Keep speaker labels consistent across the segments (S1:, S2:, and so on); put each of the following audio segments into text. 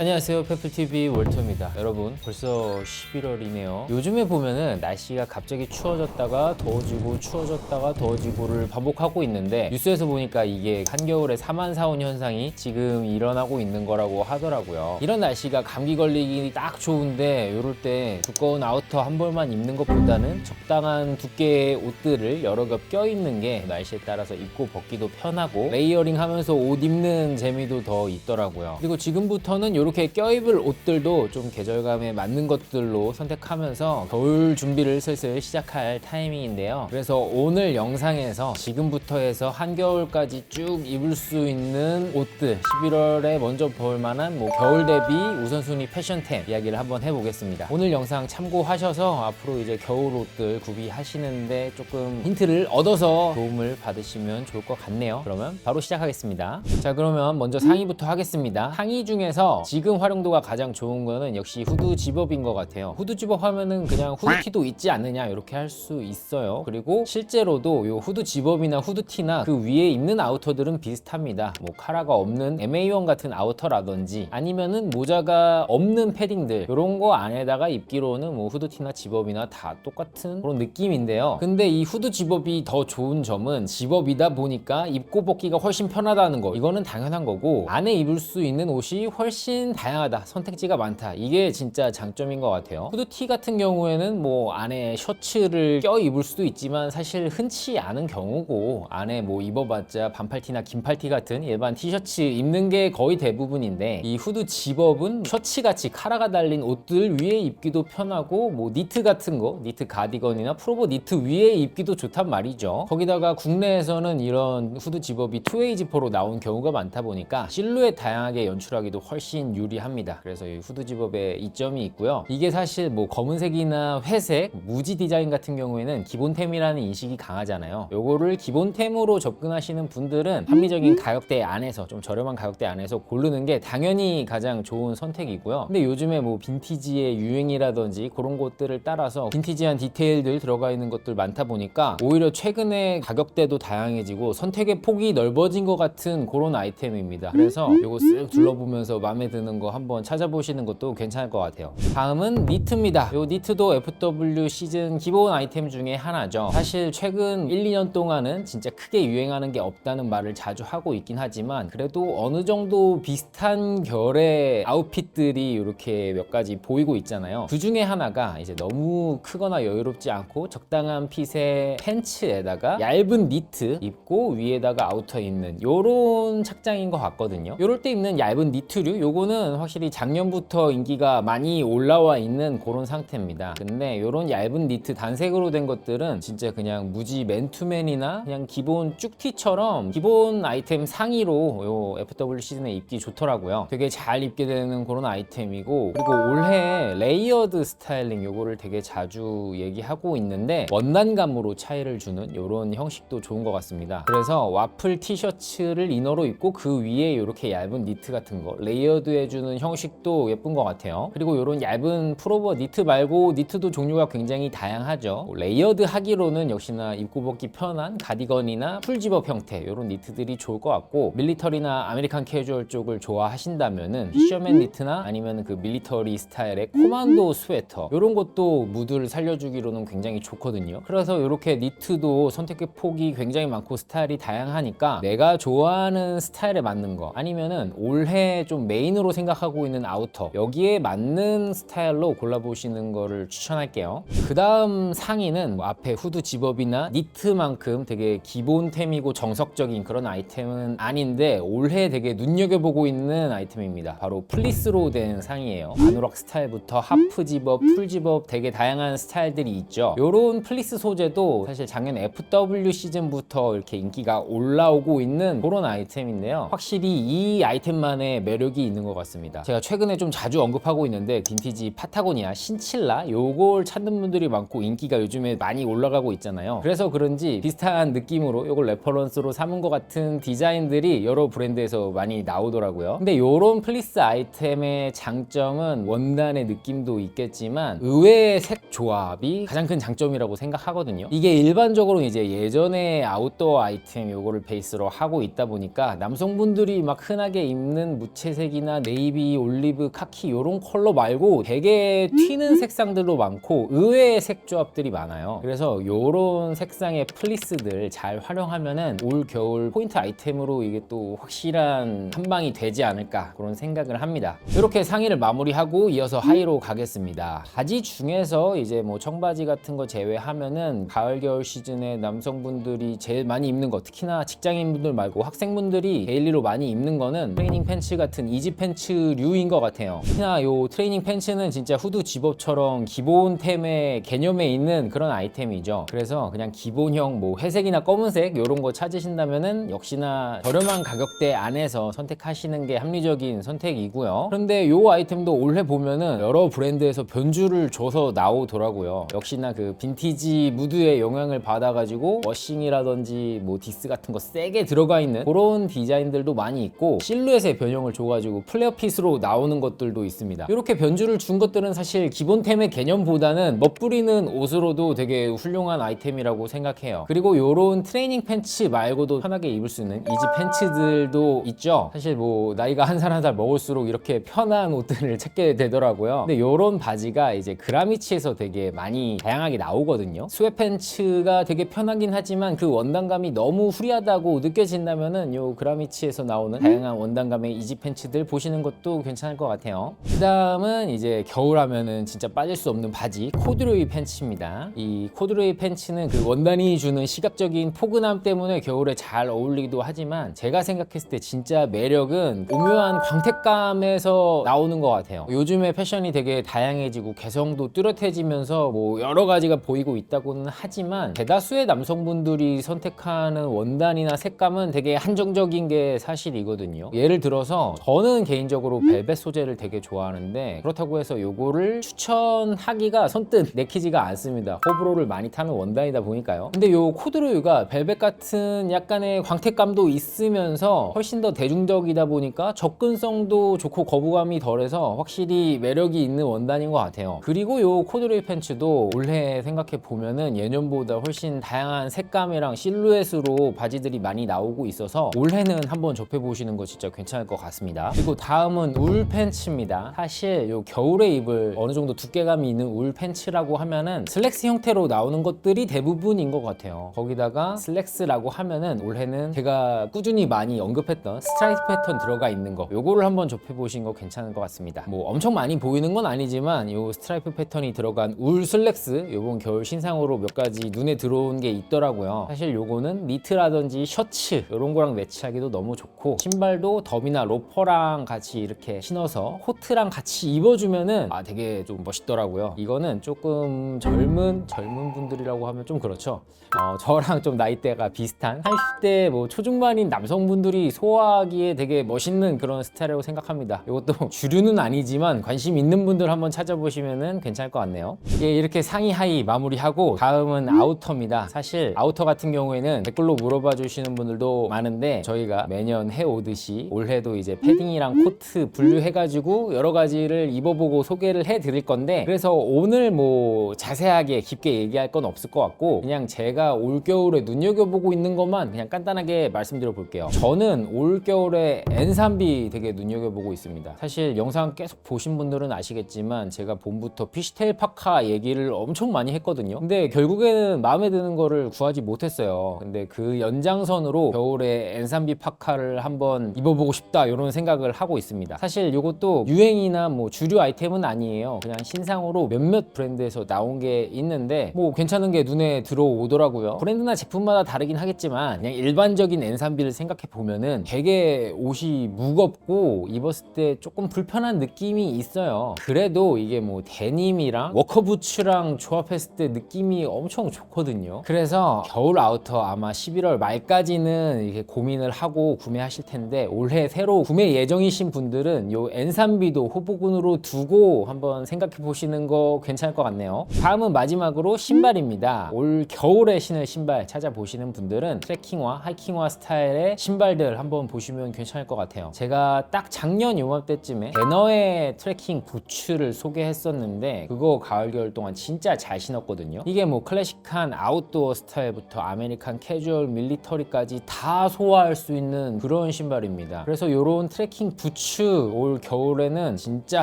S1: 안녕하세요. 페플TV 월터입니다. 여러분 벌써 11월이네요. 요즘에 보면은 날씨가 갑자기 추워졌다가 더워지고 추워졌다가 더워지고를 반복하고 있는데 뉴스에서 보니까 이게 한겨울에 사만사온 현상이 지금 일어나고 있는 거라고 하더라고요. 이런 날씨가 감기 걸리기 딱 좋은데 이럴 때 두꺼운 아우터 한 벌만 입는 것보다는 적당한 두께의 옷들을 여러 겹 껴입는 게 날씨에 따라서 입고 벗기도 편하고 레이어링 하면서 옷 입는 재미도 더 있더라고요. 그리고 지금부터는 이렇게 껴입을 옷들도 좀 계절감에 맞는 것들로 선택하면서 겨울 준비를 슬슬 시작할 타이밍인데요. 그래서 오늘 영상에서 지금부터 해서 한겨울까지 쭉 입을 수 있는 옷들 11월에 먼저 볼 만한 뭐 겨울 대비 우선순위 패션템 이야기를 한번 해보겠습니다. 오늘 영상 참고하셔서 앞으로 이제 겨울 옷들 구비하시는데 조금 힌트를 얻어서 도움을 받으시면 좋을 것 같네요. 그러면 바로 시작하겠습니다. 자 그러면 먼저 상의부터 하겠습니다. 상의 중에서 지금 활용도가 가장 좋은 거는 역시 후드 집업인 것 같아요. 후드 집업 하면은 그냥 후드티도 있지 않느냐 이렇게 할 수 있어요. 그리고 실제로도 요 후드 집업이나 후드티나 그 위에 입는 아우터들은 비슷합니다. 뭐 카라가 없는 MA1 같은 아우터라든지 아니면은 모자가 없는 패딩들 이런 거 안에다가 입기로는 뭐 후드티나 집업이나 다 똑같은 그런 느낌인데요. 근데 이 후드 집업이 더 좋은 점은 집업이다 보니까 입고 벗기가 훨씬 편하다는 거. 이거는 당연한 거고 안에 입을 수 있는 옷이 훨씬 다양하다. 선택지가 많다. 이게 진짜 장점인 것 같아요. 후드티 같은 경우에는 뭐 안에 셔츠를 껴 입을 수도 있지만 사실 흔치 않은 경우고 안에 뭐 입어봤자 반팔티나 긴팔티 같은 일반 티셔츠 입는 게 거의 대부분인데 이 후드 집업은 셔츠같이 카라가 달린 옷들 위에 입기도 편하고 뭐 니트 같은 거 니트 가디건이나 프로보 니트 위에 입기도 좋단 말이죠. 거기다가 국내에서는 이런 후드 집업이 투웨이 지퍼로 나온 경우가 많다 보니까 실루엣 다양하게 연출하기도 훨씬 유리합니다. 그래서 이 후드 집업에 이점이 있고요. 이게 사실 뭐 검은색이나 회색 무지 디자인 같은 경우에는 기본템이라는 인식이 강하잖아요. 요거를 기본템으로 접근하시는 분들은 합리적인 가격대 안에서 좀 저렴한 가격대 안에서 고르는 게 당연히 가장 좋은 선택이고요. 근데 요즘에 뭐 빈티지의 유행이라든지 그런 것들을 따라서 빈티지한 디테일들 들어가 있는 것들 많다 보니까 오히려 최근에 가격대도 다양해지고 선택의 폭이 넓어진 것 같은 그런 아이템입니다. 그래서 요거 쓱 둘러보면서 마음에 드는 거 한번 찾아보시는 것도 괜찮을 것 같아요. 다음은 니트입니다. 요 니트도 FW 시즌 기본 아이템 중에 하나죠. 사실 최근 1, 2년 동안은 진짜 크게 유행하는 게 없다는 말을 자주 하고 있긴 하지만 그래도 어느 정도 비슷한 결의 아웃핏들이 이렇게 몇 가지 보이고 있잖아요. 그 중에 하나가 이제 너무 크거나 여유롭지 않고 적당한 핏의 팬츠에다가 얇은 니트 입고 위에다가 아우터 입는 요런 착장인 것 같거든요. 요럴 때 입는 얇은 니트류 요거는 확실히 작년부터 인기가 많이 올라와 있는 그런 상태입니다. 근데 요런 얇은 니트 단색으로 된 것들은 진짜 그냥 무지 맨투맨이나 그냥 기본 쭉티처럼 기본 아이템 상의로 요 FW 시즌에 입기 좋더라고요. 되게 잘 입게 되는 그런 아이템이고 그리고 올해 레이어드 스타일링 요거를 되게 자주 얘기하고 있는데 원단감으로 차이를 주는 요런 형식도 좋은 것 같습니다. 그래서 와플 티셔츠를 이너로 입고 그 위에 이렇게 얇은 니트 같은 거 레이어드 해주는 형식도 예쁜 것 같아요. 그리고 요런 얇은 프로버 니트 말고 니트도 종류가 굉장히 다양하죠. 뭐 레이어드 하기로는 역시나 입고 벗기 편한 가디건이나 풀집업 형태 요런 니트들이 좋을 것 같고 밀리터리나 아메리칸 캐주얼 쪽을 좋아하신다면은 피셔맨 니트나 아니면 그 밀리터리 스타일의 코만도 스웨터 요런 것도 무드를 살려주기로는 굉장히 좋거든요. 그래서 이렇게 니트도 선택의 폭이 굉장히 많고 스타일이 다양하니까 내가 좋아하는 스타일에 맞는 거 아니면은 올해 좀 메인으로 생각하고 있는 아우터. 여기에 맞는 스타일로 골라보시는 거를 추천할게요. 그 다음 상의는 뭐 앞에 후드 집업이나 니트만큼 되게 기본템이고 정석적인 그런 아이템은 아닌데 올해 되게 눈여겨보고 있는 아이템입니다. 바로 플리스로 된 상의예요. 아노락 스타일부터 하프 집업, 풀 집업 되게 다양한 스타일들이 있죠. 요런 플리스 소재도 사실 작년 FW 시즌부터 이렇게 인기가 올라오고 있는 그런 아이템인데요. 확실히 이 아이템만의 매력이 있는 것 같 습니다. 제가 최근에 좀 자주 언급하고 있는데 빈티지 파타고니아 신칠라 요걸 찾는 분들이 많고 인기가 요즘에 많이 올라가고 있잖아요. 그래서 그런지 비슷한 느낌으로 요걸 레퍼런스로 삼은 것 같은 디자인들이 여러 브랜드에서 많이 나오더라고요. 근데 요런 플리스 아이템의 장점은 원단의 느낌도 있겠지만 의외의 색 조합이 가장 큰 장점이라고 생각하거든요. 이게 일반적으로 이제 예전에 아웃도어 아이템 요거를 베이스로 하고 있다 보니까 남성분들이 막 흔하게 입는 무채색이나 네이비, 올리브, 카키 이런 컬러 말고 되게 튀는 색상들도 많고 의외의 색 조합들이 많아요. 그래서 이런 색상의 플리스들 잘 활용하면은 올 겨울 포인트 아이템으로 이게 또 확실한 한 방이 되지 않을까 그런 생각을 합니다. 이렇게 상의를 마무리하고 이어서 하의로 가겠습니다. 바지 중에서 이제 뭐 청바지 같은 거 제외하면은 가을 겨울 시즌에 남성분들이 제일 많이 입는 거 특히나 직장인분들 말고 학생분들이 데일리로 많이 입는 거는 트레이닝 팬츠 같은 이지 팬츠류인 것 같아요. 특히나 요 트레이닝 팬츠는 진짜 후드 집업처럼 기본템의 개념에 있는 그런 아이템이죠. 그래서 그냥 기본형 뭐 회색이나 검은색 이런 거 찾으신다면은 역시나 저렴한 가격대 안에서 선택하시는 게 합리적인 선택이고요. 그런데 요 아이템도 올해 보면은 여러 브랜드에서 변주를 줘서 나오더라고요. 역시나 그 빈티지 무드의 영향을 받아가지고 워싱이라든지 뭐 디스 같은 거 세게 들어가 있는 그런 디자인들도 많이 있고 실루엣의 변형을 줘가지고 플 레어 핏으로 나오는 것들도 있습니다. 이렇게 변주를 준 것들은 사실 기본템의 개념보다는 멋부리는 옷으로도 되게 훌륭한 아이템이라고 생각해요. 그리고 요런 트레이닝 팬츠 말고도 편하게 입을 수 있는 이지 팬츠들도 있죠. 사실 뭐 나이가 한 살 한 살 먹을수록 이렇게 편한 옷들을 찾게 되더라고요. 근데 요런 바지가 이제 그라미치에서 되게 많이 다양하게 나오거든요. 스웨 팬츠가 되게 편하긴 하지만 그 원단감이 너무 후리하다고 느껴진다면은 요 그라미치에서 나오는 다양한 원단감의 이지 팬츠들 보시는 것도 괜찮을 것 같아요. 그 다음은 이제 겨울 하면은 진짜 빠질 수 없는 바지 코드로이 팬츠입니다. 이 코드로이 팬츠는 그 원단이 주는 시각적인 포근함 때문에 겨울에 잘 어울리기도 하지만 제가 생각했을 때 진짜 매력은 오묘한 광택감에서 나오는 것 같아요. 요즘에 패션이 되게 다양해지고 개성도 뚜렷해지면서 뭐 여러 가지가 보이고 있다고는 하지만 대다수의 남성분들이 선택하는 원단이나 색감은 되게 한정적인 게 사실이거든요. 예를 들어서 저는 개인 적으로 벨벳 소재를 되게 좋아하는데 그렇다고 해서 요거를 추천하기가 선뜻 내키지가 않습니다. 호불호를 많이 타는 원단이다 보니까요. 근데 요 코드로유가 벨벳 같은 약간의 광택감도 있으면서 훨씬 더 대중적이다 보니까 접근성도 좋고 거부감이 덜해서 확실히 매력이 있는 원단인 것 같아요. 그리고 요 코드로이 팬츠도 올해 생각해 보면은 예년보다 훨씬 다양한 색감이랑 실루엣으로 바지들이 많이 나오고 있어서 올해는 한번 접해 보시는 거 진짜 괜찮을 것 같습니다. 그리고 다 음은 울 팬츠입니다. 사실 요 겨울에 입을 어느 정도 두께감이 있는 울 팬츠라고 하면은 슬랙스 형태로 나오는 것들이 대부분인 것 같아요. 거기다가 슬랙스라고 하면은 올해는 제가 꾸준히 많이 언급했던 스트라이프 패턴 들어가 있는 거 요거를 한번 접해보신 거 괜찮을 것 같습니다. 뭐 엄청 많이 보이는 건 아니지만 요 스트라이프 패턴이 들어간 울 슬랙스 요번 겨울 신상으로 몇 가지 눈에 들어온 게 있더라고요. 사실 요거는 니트라든지 셔츠 이런 거랑 매치하기도 너무 좋고 신발도 덤이나 로퍼랑 같이 이렇게 신어서 코트랑 같이 입어주면은 아 되게 좀 멋있더라고요. 이거는 조금 젊은 젊은 분들이라고 하면 좀 그렇죠. 어, 저랑 좀 나이대가 비슷한 30대 뭐 초중반인 남성분들이 소화하기에 되게 멋있는 그런 스타일이라고 생각합니다. 이것도 주류는 아니지만 관심 있는 분들 한번 찾아보시면은 괜찮을 것 같네요. 예, 이렇게 상의 하의 마무리하고 다음은 아우터입니다. 사실 아우터 같은 경우에는 댓글로 물어봐 주시는 분들도 많은데 저희가 매년 해 오듯이 올해도 이제 패딩이랑 코트 분류해가지고 여러 가지를 입어보고 소개를 해드릴 건데 그래서 오늘 뭐 자세하게 깊게 얘기할 건 없을 것 같고 그냥 제가 올겨울에 눈여겨보고 있는 것만 그냥 간단하게 말씀드려 볼게요. 저는 올겨울에 N3B 되게 눈여겨보고 있습니다. 사실 영상 계속 보신 분들은 아시겠지만 제가 봄부터 피시테일 파카 얘기를 엄청 많이 했거든요. 근데 결국에는 마음에 드는 거를 구하지 못했어요. 근데 그 연장선으로 겨울에 N3B 파카를 한번 입어보고 싶다 이런 생각을 하고 있습니다. 사실 이것도 유행이나 뭐 주류 아이템은 아니에요. 그냥 신상으로 몇몇 브랜드에서 나온 게 있는데 뭐 괜찮은 게 눈에 들어오더라고요. 브랜드나 제품마다 다르긴 하겠지만 그냥 일반적인 N3B를 생각해 보면은 되게 옷이 무겁고 입었을 때 조금 불편한 느낌이 있어요. 그래도 이게 뭐 데님이랑 워커부츠랑 조합했을 때 느낌이 엄청 좋거든요. 그래서 겨울 아우터 아마 11월 말까지는 이렇게 고민을 하고 구매하실 텐데 올해 새로 구매 예정이신 분들은 요 N3B도 후보군으로 두고 한번 생각해 보시는 거 괜찮을 것 같네요. 다음은 마지막으로 신발입니다. 올 겨울에 신을 신발 찾아보시는 분들은 트레킹화, 하이킹화 스타일의 신발들 한번 보시면 괜찮을 것 같아요. 제가 딱 작년 요맘때쯤에 배너의 트레킹 부츠를 소개했었는데 그거 가을 겨울 동안 진짜 잘 신었거든요. 이게 뭐 클래식한 아웃도어 스타일부터 아메리칸 캐주얼 밀리터리까지 다 소화할 수 있는 그런 신발입니다. 그래서 이런 트레킹 부츠 부츠 올 겨울에는 진짜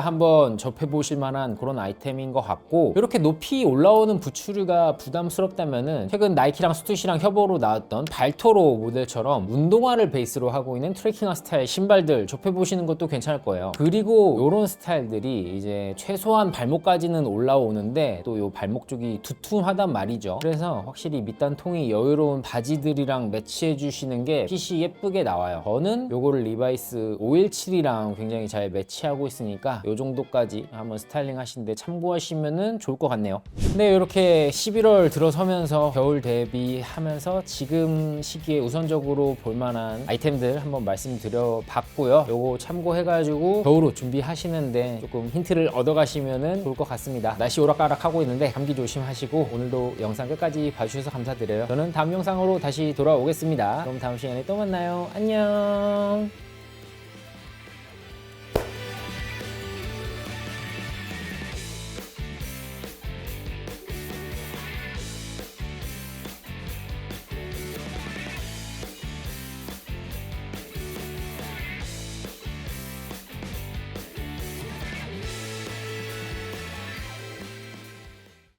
S1: 한번 접해보실 만한 그런 아이템인 것 같고 이렇게 높이 올라오는 부츠류가 부담스럽다면은 최근 나이키랑 스투시랑 협업으로 나왔던 발토로 모델처럼 운동화를 베이스로 하고 있는 트레킹화 스타일 신발들 접해보시는 것도 괜찮을 거예요. 그리고 이런 스타일들이 이제 최소한 발목까지는 올라오는데 또 요 발목 쪽이 두툼하단 말이죠. 그래서 확실히 밑단 통이 여유로운 바지들이랑 매치해 주시는 게 핏이 예쁘게 나와요. 저는 요거를 리바이스 517이 랑 굉장히 잘 매치하고 있으니까 요 정도까지 한번 스타일링 하시는데 참고하시면은 좋을 것 같네요. 네, 이렇게 11월 들어서면서 겨울 대비하면서 지금 시기에 우선적으로 볼만한 아이템들 한번 말씀드려 봤고요. 요거 참고해가지고 겨울옷 준비하시는데 조금 힌트를 얻어가시면은 좋을 것 같습니다. 날씨 오락가락 하고 있는데 감기 조심하시고 오늘도 영상 끝까지 봐주셔서 감사드려요. 저는 다음 영상으로 다시 돌아오겠습니다. 그럼 다음 시간에 또 만나요. 안녕.